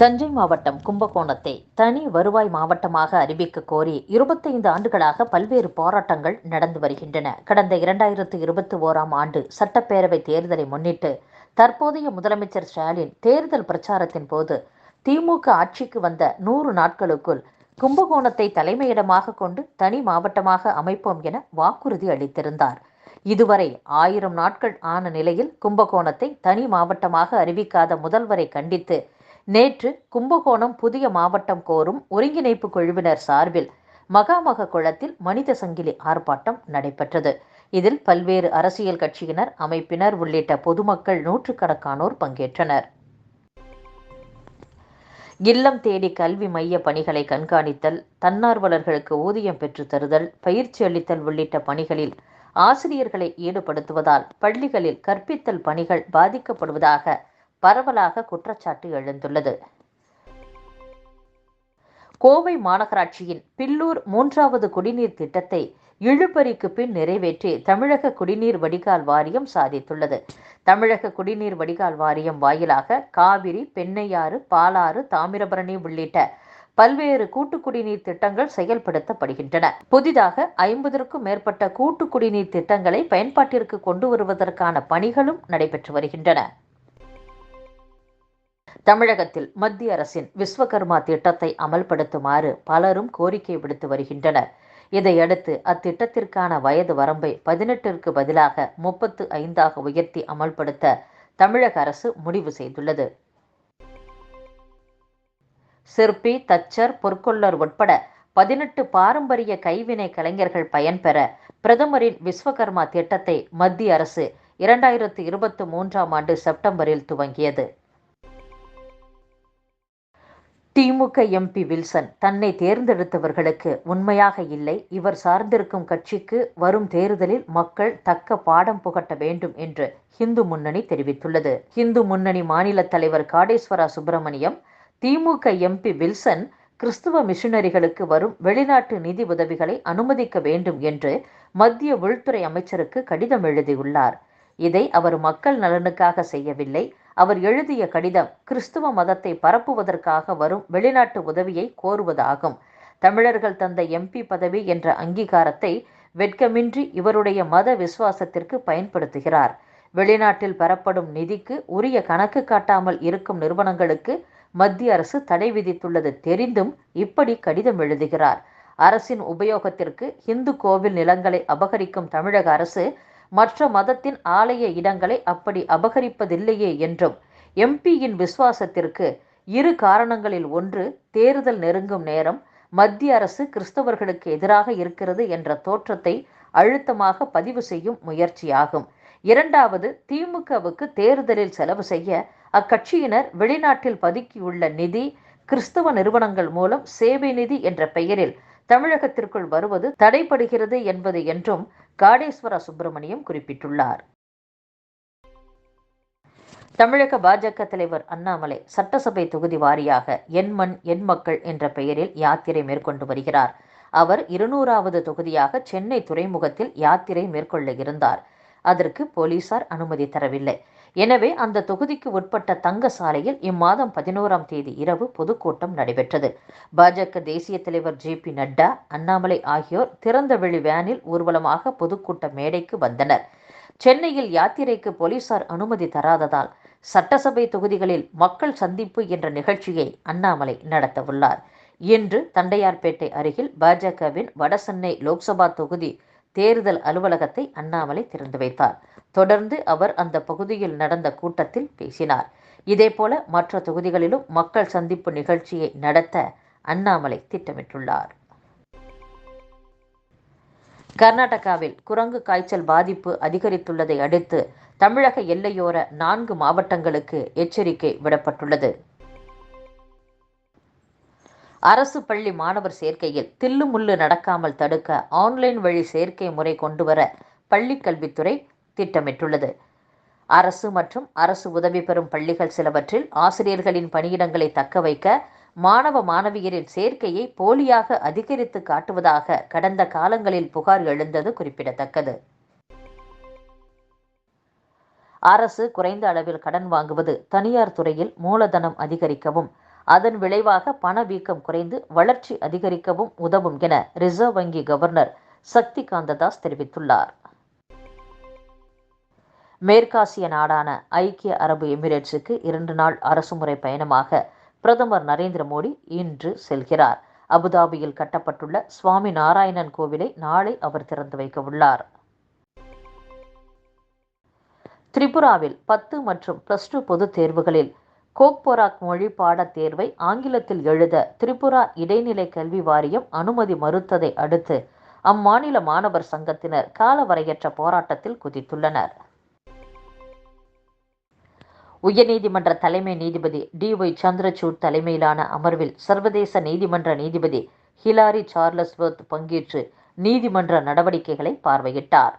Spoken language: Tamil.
தஞ்சை மாவட்டம் கும்பகோணத்தை தனி வருவாய் மாவட்டமாக அறிவிக்க கோரி இருபத்தைந்து ஆண்டுகளாக பல்வேறு போராட்டங்கள் நடந்து வருகின்றன. கடந்த இரண்டாயிரத்து இருபத்தி ஓராம் ஆண்டு சட்டப்பேரவை தேர்தலை முன்னிட்டு தற்போதைய முதலமைச்சர் ஸ்டாலின் தேர்தல் பிரச்சாரத்தின் போது திமுக ஆட்சிக்கு வந்த நூறு நாட்களுக்குள் கும்பகோணத்தை தலைமையிடமாக கொண்டு தனி மாவட்டமாக அமைப்போம் என வாக்குறுதி அளித்திருந்தார். இதுவரை ஆயிரம் நாட்கள் ஆன நிலையில் கும்பகோணத்தை தனி மாவட்டமாக அறிவிக்காத முதல்வரை கண்டித்து நேற்று கும்பகோணம் புதிய மாவட்டம் கோரும் ஒருங்கிணைப்பு குழுவினர் சார்பில் மகாமக குளத்தில் மனித சங்கிலி ஆர்ப்பாட்டம் நடைபெற்றது. இதில் பல்வேறு அரசியல் கட்சியினர் அமைப்பினர் உள்ளிட்ட பொதுமக்கள் நூற்றுக்கணக்கானோர் பங்கேற்றனர். இல்லம் தேடி கல்வி மைய பணிகளை கண்காணித்தல் தன்னார்வலர்களுக்கு ஊதியம் பெற்றுத் தருதல் பயிற்சி அளித்தல் உள்ளிட்ட பணிகளில் ஆசிரியர்களை ஈடுபடுத்துவதால் பள்ளிகளில் கற்பித்தல் பணிகள் பாதிக்கப்படுவதாக பரவலாக குற்றச்சாட்டு எழுந்துள்ளது. கோவை மாநகராட்சியின் பில்லூர் மூன்றாவது குடிநீர் திட்டத்தை இழுபறிக்கு பின் நிறைவேற்றி தமிழக குடிநீர் வடிகால் வாரியம் சாதித்துள்ளது. தமிழக குடிநீர் வடிகால் வாரியம் வாயிலாக காவிரி பெண்ணையாறு பாலாறு தாமிரபரணி உள்ளிட்ட பல்வேறு கூட்டு குடிநீர் திட்டங்கள் செயல்படுத்தப்படுகின்றன. புதிதாக ஐம்பதற்கும் மேற்பட்ட கூட்டு குடிநீர் திட்டங்களை பயன்பாட்டிற்கு கொண்டு வருவதற்கான பணிகளும் நடைபெற்று வருகின்றன. தமிழகத்தில் மத்திய அரசின் விஸ்வகர்மா திட்டத்தை அமல்படுத்துமாறு பலரும் கோரிக்கை விடுத்து வருகின்றனர். இதையடுத்து அத்திட்டத்திற்கான வயது வரம்பை பதினெட்டிற்கு பதிலாக முப்பத்து ஐந்தாக உயர்த்தி அமல்படுத்த தமிழக அரசு முடிவு செய்துள்ளது. சிற்பி தச்சர் பொற்கொள்ளர் உட்பட பதினெட்டு பாரம்பரிய கைவினை கலைஞர்கள் பயன்பெற பிரதமரின் விஸ்வகர்மா திட்டத்தை மத்திய அரசு இரண்டாயிரத்து இருபத்தி மூன்றாம் ஆண்டு செப்டம்பரில் துவங்கியது. திமுக எம்பி வில்சன் தன்னை தேர்ந்தெடுத்தவர்களுக்கு உண்மையாக இல்லை. இவர் சார்ந்திருக்கும் கட்சிக்கு வரும் தேர்தலில் மக்கள் தக்க பாடம் புகட்ட வேண்டும் என்று இந்து முன்னணி தெரிவித்துள்ளது. இந்து முன்னணி மாநில தலைவர் காடேஸ்வரா சுப்பிரமணியம் திமுக எம்பி வில்சன் கிறிஸ்துவ மிஷனரிகளுக்கு வரும் வெளிநாட்டு நிதி உதவிகளை அனுமதிக்க வேண்டும் என்று மத்திய உள்துறை அமைச்சருக்கு கடிதம் எழுதியுள்ளார். இதை அவர் மக்கள் நலனுக்காக செய்யவில்லை. அவர் எழுதிய கடிதம் கிறிஸ்துவ மதத்தை பரப்புவதற்காக வரும் வெளிநாட்டு உதவியை கோருவதாகும். தமிழர்கள் தந்த எம்பி பதவி என்ற அங்கீகாரத்தை வெட்கமின்றி இவருடைய மத விசுவாசத்திற்கு பயன்படுத்துகிறார். வெளிநாட்டில் பெறப்படும் நிதிக்கு உரிய கணக்கு காட்டாமல் இருக்கும் நிறுவனங்களுக்கு மத்திய அரசு தடை விதித்துள்ளது தெரிந்தும் இப்படி கடிதம் எழுதுகிறார். அரசின் உபயோகத்திற்கு இந்து கோவில் நிலங்களை அபகரிக்கும் தமிழக அரசு மற்ற மதத்தின் ஆலய இடங்களை அப்படி அபகரிப்பதில்லையே என்றும் எம்பியின் விசுவாசத்திற்கு இரு காரணங்களில் ஒன்று தேர்தல் நெருங்கும் நேரம் மத்திய அரசு கிறிஸ்தவர்களுக்கு எதிராக இருக்கிறது என்ற தோற்றத்தை அழுத்தமாக பதிவு செய்யும் முயற்சியாகும். இரண்டாவது திமுகவுக்கு தேர்தலில் செலவு செய்ய அக்கட்சியினர் வெளிநாட்டில் பதுக்கியுள்ள நிதி கிறிஸ்தவ நிறுவனங்கள் மூலம் சேவை நிதி என்ற பெயரில் தமிழகத்திற்குள் வருவது தடைபடுகிறது என்பது என்றும் காடேஸ்வர சுப்பிரமணியம் குறிப்பிட்டுள்ளார். தமிழக பாஜக தலைவர் அண்ணாமலை சட்டசபை தொகுதி வாரியாக என் மண் என் மக்கள் என்ற பெயரில் யாத்திரை மேற்கொண்டு வருகிறார். அவர் இருநூறாவது தொகுதியாக சென்னை துறைமுகத்தில் யாத்திரை மேற்கொள்ள இருந்தார். அதற்கு போலீசார் அனுமதி தரவில்லை. எனவே அந்த தொகுதிக்கு உட்பட்ட தங்க சாலையில் இம்மாதம் பதினோராம் தேதி இரவு பொதுக்கூட்டம் நடைபெற்றது. பாஜக தேசிய தலைவர் ஜே பி நட்டா அண்ணாமலை ஆகியோர் திறந்தவெளி வேனில் ஊர்வலமாக பொதுக்கூட்ட மேடைக்கு வந்தனர். சென்னையில் யாத்திரைக்கு போலீசார் அனுமதி தராததால் சட்டசபை தொகுதிகளில் மக்கள் சந்திப்பு என்ற நிகழ்ச்சியை அண்ணாமலை நடத்தவுள்ளார். இன்று தண்டையார்பேட்டை அருகில் பாஜகவின் வடசென்னை லோக்சபா தொகுதி தேர்தல் அலுவலகத்தை அண்ணாமலை திறந்து வைத்தார். தொடர்ந்து அவர் அந்த பகுதியில் நடந்த கூட்டத்தில் பேசினார். இதேபோல மற்ற தொகுதிகளிலும் மக்கள் சந்திப்பு நிகழ்ச்சியை நடத்த அண்ணாமலை திட்டமிட்டுள்ளார். கர்நாடகாவில் குரங்கு காய்ச்சல் பாதிப்பு அதிகரித்துள்ளதை அடுத்து தமிழக எல்லையோர நான்கு மாவட்டங்களுக்கு எச்சரிக்கை விடப்பட்டுள்ளது. அரசு பள்ளி மாணவர் சேர்க்கையில் தில்லுமுள்ளு நடக்காமல் தடுக்க ஆன்லைன் வழி சேர்க்கை முறை கொண்டுவர பள்ளிக் கல்வித்துறை திட்டமிட்டுள்ளது. அரசு மற்றும் அரசு உதவி பெறும் பள்ளிகள் சிலவற்றில் ஆசிரியர்களின் பணியிடங்களை தக்க வைக்க மாணவ மாணவியரின் சேர்க்கையை போலியாக அதிகரித்து காட்டுவதாக கடந்த காலங்களில் புகார் எழுந்தது குறிப்பிடத்தக்கது. அரசு குறைந்த அளவில் கடன் வாங்குவது தனியார் துறையில் மூலதனம் அதிகரிக்கவும் அதன் விளைவாக பணவீக்கம் குறைந்து வளர்ச்சி அதிகரிக்கவும் உதவும் என ரிசர்வ் வங்கி கவர்னர் சக்தி காந்ததாஸ் தெரிவித்துள்ளார். மேற்காசிய நாடான ஐக்கிய அரபு எமிரேட்ஸுக்கு இரண்டு நாள் அரசுமுறை பயணமாக பிரதமர் நரேந்திர மோடி இன்று செல்கிறார். அபுதாபியில் கட்டப்பட்டுள்ள சுவாமி நாராயணன் கோவிலை நாளை அவர் திறந்து வைக்க உள்ளார். திரிபுராவில் பத்து மற்றும் பிளஸ் டூ பொதுத் தேர்வுகளில் கோக்போராக் மொழி பாடத் தேர்வை ஆங்கிலத்தில் எழுத திரிபுரா இடைநிலை கல்வி வாரியம் அனுமதி மறுத்ததை அடுத்து அம்மாநில மாணவர் சங்கத்தினர் காலவரையற்ற போராட்டத்தில் குதித்துள்ளனர். உயர்நீதிமன்ற தலைமை நீதிபதி டி ஒய் சந்திரசூட் தலைமையிலான அமர்வில் சர்வதேச நீதிமன்ற நீதிபதி ஹிலாரி சார்லஸ்வர்த் பங்கேற்று நீதிமன்ற நடவடிக்கைகளை பார்வையிட்டார்.